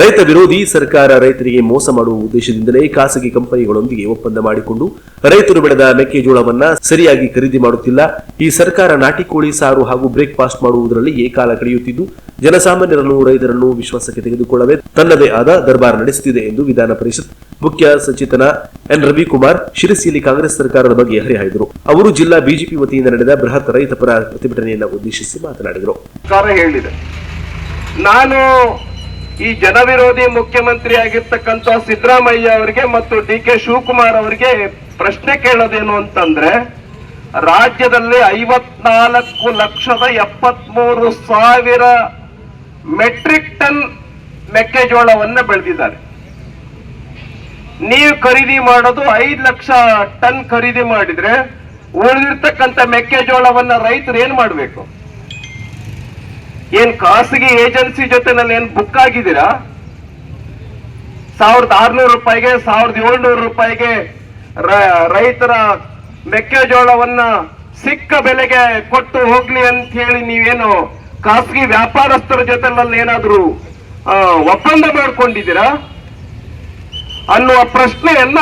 ರೈತ ವಿರೋಧಿ ಸರ್ಕಾರ ರೈತರಿಗೆ ಮೋಸ ಮಾಡುವ ಉದ್ದೇಶದಿಂದಲೇ ಖಾಸಗಿ ಕಂಪನಿಗಳೊಂದಿಗೆ ಒಪ್ಪಂದ ಮಾಡಿಕೊಂಡು ರೈತರು ಬೆಳೆದ ಮೆಕ್ಕೆಜೋಳವನ್ನ ಸರಿಯಾಗಿ ಖರೀದಿ ಮಾಡುತ್ತಿಲ್ಲ. ಈ ಸರ್ಕಾರ ನಾಟಿ ಕೋಳಿ ಸಾರು ಹಾಗೂ ಬ್ರೇಕ್ಫಾಸ್ಟ್ ಮಾಡುವುದರಲ್ಲಿ ಏಕಾಲ ಕಳೆಯುತ್ತಿದ್ದು, ಜನಸಾಮಾನ್ಯರನ್ನು ರೈತರನ್ನು ವಿಶ್ವಾಸಕ್ಕೆ ತೆಗೆದುಕೊಳ್ಳದೆ ತನ್ನದೇ ಆದ ದರ್ಬಾರ್ ನಡೆಸುತ್ತಿದೆ ಎಂದು ವಿಧಾನ ಪರಿಷತ್ ಮುಖ್ಯ ಸಚೇತನ ಎನ್. ರವಿಕುಮಾರ್ ಶಿರಸಿಯಲ್ಲಿ ಕಾಂಗ್ರೆಸ್ ಸರ್ಕಾರದ ಬಗ್ಗೆ ಹರಿಹಾಯ್ದರು. ಅವರು ಜಿಲ್ಲಾ ಬಿಜೆಪಿ ವತಿಯಿಂದ ನಡೆದ ಬೃಹತ್ ರೈತ ಪರ ಪ್ರತಿಭಟನೆಯನ್ನು ಉದ್ದೇಶಿಸಿ ಮಾತನಾಡಿದರು. ಹೇಳಿದೆ. ನಾನು ಈ ಜನವಿರೋಧಿ ಮುಖ್ಯಮಂತ್ರಿ ಆಗಿರ್ತಕ್ಕಂಥ ಸಿದ್ದರಾಮಯ್ಯ ಅವರಿಗೆ ಮತ್ತು ಡಿ ಕೆ ಶಿವಕುಮಾರ್ ಅವರಿಗೆ ಪ್ರಶ್ನೆ ಕೇಳೋದೇನು ಅಂತಂದ್ರೆ, ರಾಜ್ಯದಲ್ಲಿ ಐವತ್ನಾಲ್ಕು ಲಕ್ಷದ ಎಪ್ಪತ್ಮೂರು ಸಾವಿರ ಮೆಟ್ರಿಕ್ ಟನ್ ಮೆಕ್ಕೆಜೋಳವನ್ನ ಬೆಳೆದಿದ್ದಾರೆ. ನೀವು ಖರೀದಿ ಮಾಡೋದು ಐದು ಲಕ್ಷ ಟನ್ ಖರೀದಿ ಮಾಡಿದ್ರೆ ಉಳಿದಿರ್ತಕ್ಕಂಥ ಮೆಕ್ಕೆಜೋಳವನ್ನ ರೈತರು ಏನ್ ಮಾಡ್ಬೇಕು? ಏನ್ ಖಾಸಗಿ ಏಜೆನ್ಸಿ ಜೊತೆ ಜೊತೆನಲ್ಲಿ ಏನ್ ಬುಕ್ ಆಗಿದ್ದೀರಾ? ಸಾವಿರದ ಆರ್ನೂರು ರೂಪಾಯಿಗೆ, ಸಾವಿರದ ಏಳ್ನೂರು ರೂಪಾಯಿಗೆ ರೈತರ ಮೆಕ್ಕೆಜೋಳವನ್ನ ಸಿಕ್ಕ ಬೆಲೆಗೆ ಕೊಟ್ಟು ಹೋಗ್ಲಿ ಅಂತ ಹೇಳಿ ನೀವೇನು ಖಾಸಗಿ ವ್ಯಾಪಾರಸ್ಥರ ಜೊತೆನಲ್ಲಿ ಏನಾದ್ರೂ ಒಪ್ಪಂದ ಮಾಡ್ಕೊಂಡಿದ್ದೀರಾ? ಅನ್ನುವ ಪ್ರಶ್ನೆಯನ್ನ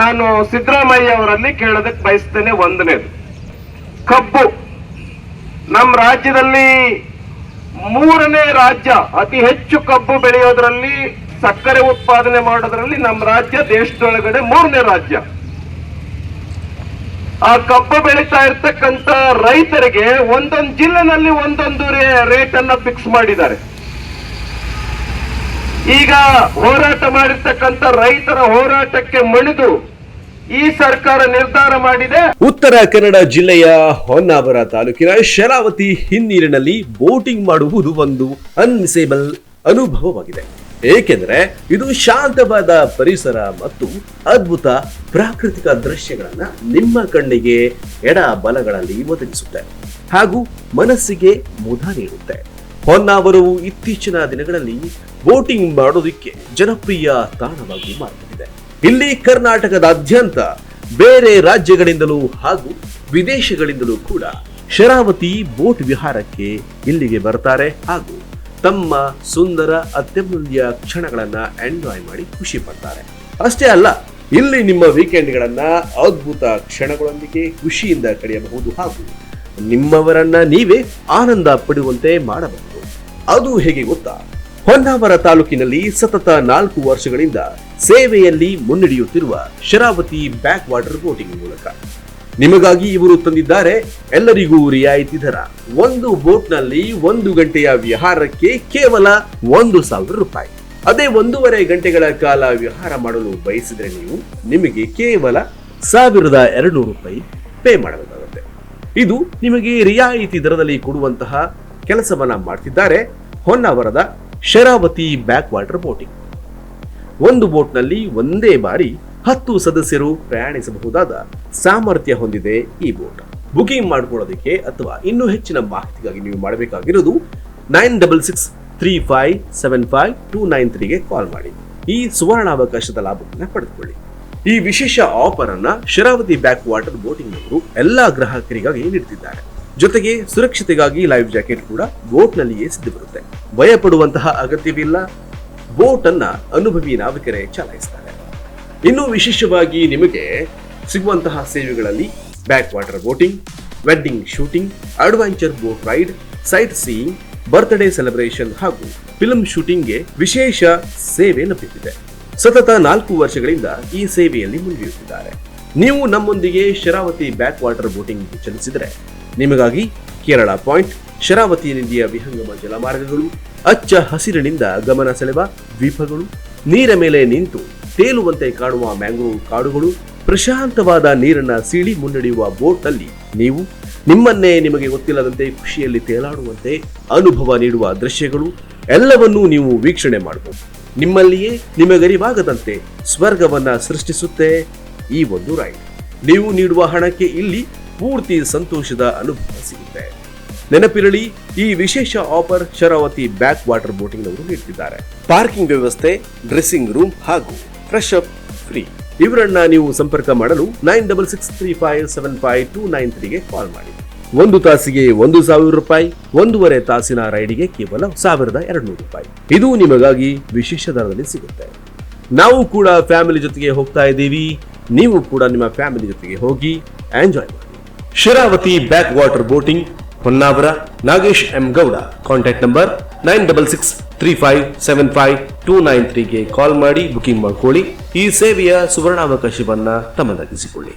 ನಾನು ಸಿದ್ದರಾಮಯ್ಯ ಅವರಲ್ಲಿ ಕೇಳೋದಕ್ಕೆ ಬಯಸ್ತೇನೆ ಒಂದನೇದು. ಕಬ್ಬು. ನಮ್ಮ ರಾಜ್ಯದಲ್ಲಿ ಮೂರನೇ ರಾಜ್ಯ ಅತಿ ಹೆಚ್ಚು ಕಬ್ಬು ಬೆಳೆಯೋದ್ರಲ್ಲಿ ಸಕ್ಕರೆ ಉತ್ಪಾದನೆ ಮಾಡೋದ್ರಲ್ಲಿ ನಮ್ಮ ರಾಜ್ಯ ದೇಶದೊಳಗಡೆ ಮೂರನೇ ರಾಜ್ಯ. ಆ ಕಬ್ಬು ಬೆಳೀತಾ ಇರ್ತಕ್ಕಂತ ರೈತರಿಗೆ ಒಂದೊಂದು ಜಿಲ್ಲೆನಲ್ಲಿ ಒಂದೊಂದು ರೇಟ್ ಅನ್ನ ಫಿಕ್ಸ್ ಮಾಡಿದ್ದಾರೆ. ಈಗ ಹೋರಾಟ ಮಾಡಿರ್ತಕ್ಕಂಥ ರೈತರ ಹೋರಾಟಕ್ಕೆ ಮಣಿದು ಈ ಸರ್ಕಾರ ನಿರ್ಧಾರ ಮಾಡಿದೆ. ಉತ್ತರ ಕನ್ನಡ ಜಿಲ್ಲೆಯ ಹೊನ್ನಾವರ ತಾಲೂಕಿನ ಶರಾವತಿ ಹಿನ್ನೀರಿನಲ್ಲಿ ಬೋಟಿಂಗ್ ಮಾಡುವುದು ಒಂದು ಅನ್ಮಿಸೇಬಲ್ ಅನುಭವವಾಗಿದೆ. ಏಕೆಂದರೆ ಇದು ಶಾಂತವಾದ ಪರಿಸರ ಮತ್ತು ಅದ್ಭುತ ಪ್ರಾಕೃತಿಕ ದೃಶ್ಯಗಳನ್ನ ನಿಮ್ಮ ಕಣ್ಣಿಗೆ ಎಡ ಬಲಗಳಲ್ಲಿ ಒದಗಿಸುತ್ತೆ ಹಾಗೂ ಮನಸ್ಸಿಗೆ ಮುದ ನೀಡುತ್ತೆ. ಹೊನ್ನಾವರವು ಇತ್ತೀಚಿನ ದಿನಗಳಲ್ಲಿ ಬೋಟಿಂಗ್ ಮಾಡೋದಿಕ್ಕೆ ಜನಪ್ರಿಯ ತಾಣವಾಗಿ ಮಾರ್ಪಟ್ಟಿದೆ. ಇಲ್ಲಿ ಕರ್ನಾಟಕದಾದ್ಯಂತ ಬೇರೆ ರಾಜ್ಯಗಳಿಂದಲೂ ಹಾಗೂ ವಿದೇಶಗಳಿಂದಲೂ ಕೂಡ ಶರಾವತಿ ಬೋಟ್ ವಿಹಾರಕ್ಕೆ ಇಲ್ಲಿಗೆ ಬರ್ತಾರೆ ಹಾಗೂ ತಮ್ಮ ಸುಂದರ ಅತ್ಯಮೂಲ್ಯ ಕ್ಷಣಗಳನ್ನ ಎಂಜಾಯ್ ಮಾಡಿ ಖುಷಿ ಪಡ್ತಾರೆ. ಅಷ್ಟೇ ಅಲ್ಲ, ಇಲ್ಲಿ ನಿಮ್ಮ ವೀಕೆಂಡ್ಗಳನ್ನ ಅದ್ಭುತ ಕ್ಷಣಗಳೊಂದಿಗೆ ಖುಷಿಯಿಂದ ಕಳೆಯಬಹುದು ಹಾಗೂ ನಿಮ್ಮವರನ್ನ ನೀವೇ ಆನಂದ ಪಡುವಂತೆ ಮಾಡಬಹುದು. ಅದು ಹೇಗೆ ಗೊತ್ತಾ? ಹೊನ್ನಾವರ ತಾಲೂಕಿನಲ್ಲಿ ಸತತ ನಾಲ್ಕು ವರ್ಷಗಳಿಂದ ಸೇವೆಯಲ್ಲಿ ಮುನ್ನಡೆಯುತ್ತಿರುವ ಶರಾವತಿ ಬ್ಯಾಕ್ ವಾಟರ್ ಬೋಟಿಂಗ್ ಮೂಲಕ. ನಿಮಗಾಗಿ ಇವರು ತಂದಿದ್ದಾರೆ ಎಲ್ಲರಿಗೂ ರಿಯಾಯಿತಿ ದರ. ಒಂದು ಬೋಟ್ನಲ್ಲಿ ಒಂದು ಗಂಟೆಯ ವಿಹಾರಕ್ಕೆ ಕೇವಲ ಒಂದು ಸಾವಿರ ರೂಪಾಯಿ. ಅದೇ ಒಂದೂವರೆ ಗಂಟೆಗಳ ಕಾಲ ವಿಹಾರ ಮಾಡಲು ಬಯಸಿದರೆ ನೀವು ನಿಮಗೆ ಕೇವಲ ಸಾವಿರದ ಎರಡು ರೂಪಾಯಿ ಪೇ ಮಾಡಬೇಕಾಗುತ್ತೆ. ಇದು ನಿಮಗೆ ರಿಯಾಯಿತಿ ದರದಲ್ಲಿ ಕೊಡುವಂತಹ ಕೆಲಸವನ್ನ ಮಾಡ್ತಿದ್ದಾರೆ ಹೊನ್ನಾವರದ ಶರಾವತಿ ಬ್ಯಾಕ್ ವಾಟರ್ ಬೋಟಿಂಗ್ ಒಂದು ಬೋಟ್ನಲ್ಲಿ ಒಂದೇ ಬಾರಿ ಹತ್ತು ಸದಸ್ಯರು ಪ್ರಯಾಣಿಸಬಹುದಾದ ಸಾಮರ್ಥ್ಯ ಹೊಂದಿದೆ ಈ ಬೋಟ್. ಬುಕಿಂಗ್ ಮಾಡ್ಕೊಳ್ಳೋದಕ್ಕೆ ಅಥವಾ ಇನ್ನೂ ಹೆಚ್ಚಿನ ಮಾಹಿತಿಗಾಗಿ ನೀವು ಮಾಡಬೇಕಾಗಿರೋದು nine double six three five seven five two nine ತ್ರೀಗೆ call ಮಾಡಿ. ಈ ಸುವರ್ಣಾವಕಾಶದ ಲಾಭವನ್ನು ಪಡೆದುಕೊಳ್ಳಿ. ಈ ವಿಶೇಷ ಆಫರ್ ಅನ್ನ ಶರಾವತಿ ಬ್ಯಾಕ್ ವಾಟರ್ ಬೋಟಿಂಗ್ ಅವರು ಎಲ್ಲಾ ಗ್ರಾಹಕರಿಗಾಗಿ ನೀಡುತ್ತಿದ್ದಾರೆ. ಜೊತೆಗೆ ಸುರಕ್ಷತೆಗಾಗಿ ಲೈಫ್ ಜಾಕೆಟ್ ಕೂಡ ಬೋಟ್ನಲ್ಲಿಯೇ ಸಿದ್ಧ ಬರುತ್ತೆ ಭಯ ಪಡುವಂತಹ ಅಗತ್ಯವಿಲ್ಲ. ಬೋಟ್ ಅನ್ನ ಅನುಭವಿ ನಾವಿಕರೇ ಚಲಾಯಿಸ್ತಾರೆ. ಇನ್ನು ವಿಶೇಷವಾಗಿ ನಿಮಗೆ ಸಿಗುವಂತಹ ಸೇವೆಗಳಲ್ಲಿ back water boating, wedding shooting, adventure boat ride sight seeing birthday celebration ಹಾಗೂ ಫಿಲ್ಮ್ ಶೂಟಿಂಗ್ಗೆ ವಿಶೇಷ ಸೇವೆ ಲಭ್ಯವಿದೆ ಸತತ ನಾಲ್ಕು ವರ್ಷಗಳಿಂದ ಈ ಸೇವೆಯಲ್ಲಿ ಮುಂದುವರಿಯುತ್ತಿದ್ದಾರೆ ನೀವು ನಮ್ಮೊಂದಿಗೆ ಶರಾವತಿ ಬ್ಯಾಕ್ ವಾಟರ್ ಬೋಟಿಂಗ್ ಚಲಿಸಿದರೆ ನಿಮಗಾಗಿ ಕೇರಳ ಪಾಯಿಂಟ್ ಶರಾವತಿ ನದಿಯ ವಿಹಂಗಮ ಜಲಮಾರ್ಗಗಳು, ಅಚ್ಚ ಹಸಿರಿನಿಂದ ಗಮನ ಸೆಳೆವ ದ್ವೀಪಗಳು, ನೀರ ಮೇಲೆ ನಿಂತು ತೇಲುವಂತೆ ಕಾಣುವ ಮ್ಯಾಂಗ್ರೋವ್ ಕಾಡುಗಳು, ಪ್ರಶಾಂತವಾದ ನೀರನ್ನ ಸೀಳಿ ಮುನ್ನಡೆಯುವ ಬೋಟ್ನಲ್ಲಿ ನೀವು ನಿಮ್ಮನ್ನೇ ನಿಮಗೆ ಗೊತ್ತಿಲ್ಲದಂತೆ ಖುಷಿಯಲ್ಲಿ ತೇಲಾಡುವಂತೆ ಅನುಭವ ನೀಡುವ ದೃಶ್ಯಗಳು, ಎಲ್ಲವನ್ನೂ ನೀವು ವೀಕ್ಷಣೆ ಮಾಡಬಹುದು. ನಿಮ್ಮಲ್ಲಿಯೇ ನಿಮಗರಿವಾಗದಂತೆ ಸ್ವರ್ಗವನ್ನ ಸೃಷ್ಟಿಸುತ್ತೆ ಈ ಒಂದು ರೈಡ್. ನೀವು ನೀಡುವ ಹಣಕ್ಕೆ ಇಲ್ಲಿ ಪೂರ್ತಿ ಸಂತೋಷದ ಅನುಭವ ಸಿಗುತ್ತೆ. ನೆನಪಿರಲಿ, ಈ ವಿಶೇಷ offer Sharavathi back water boating ನವರು ನೀಡುತ್ತಿದ್ದಾರೆ ಪಾರ್ಕಿಂಗ್ ವ್ಯವಸ್ಥೆ, ಡ್ರೆಸ್ಸಿಂಗ್ ರೂಮ್ ಹಾಗೂ ಫ್ರೆಶ್ ಅಪ್ ಫ್ರೀ. ಇವರನ್ನ ನೀವು ಸಂಪರ್ಕ ಮಾಡಲು nine double six three five seven five two nine ತ್ರೀಗೆ call ಮಾಡಿ. ಒಂದು ತಾಸಿಗೆ ಒಂದು ಸಾವಿರ ರೂಪಾಯಿ, ಒಂದೂವರೆ ತಾಸಿನ ರೈಡಿಗೆ ಕೇವಲ ಸಾವಿರದ ಎರಡು ನೂರು ರೂಪಾಯಿ. ಇದು ನಿಮಗಾಗಿ ವಿಶೇಷ ದರದಲ್ಲಿ ಸಿಗುತ್ತೆ. ನಾವು ಕೂಡ ಫ್ಯಾಮಿಲಿ ಜೊತೆಗೆ ಹೋಗ್ತಾ ಇದ್ದೀವಿ. ನೀವು ಕೂಡ ನಿಮ್ಮ ಫ್ಯಾಮಿಲಿ ಜೊತೆಗೆ ಹೋಗಿ ಎಂಜಾಯ್ ಮಾಡಿ. Sharavathi back water boating Honnavar Nagesh M Gowda. Contact number nine double six three five seven five two nine ತ್ರೀಗೆ call ಮಾಡಿ ಬುಕಿಂಗ್ ಮಾಡಿಕೊಳ್ಳಿ. ಈ ಸೇವೆಯ ಸುವರ್ಣಾವಕಾಶವನ್ನು ತಮ್ಮದಾಗಿಸಿಕೊಳ್ಳಿ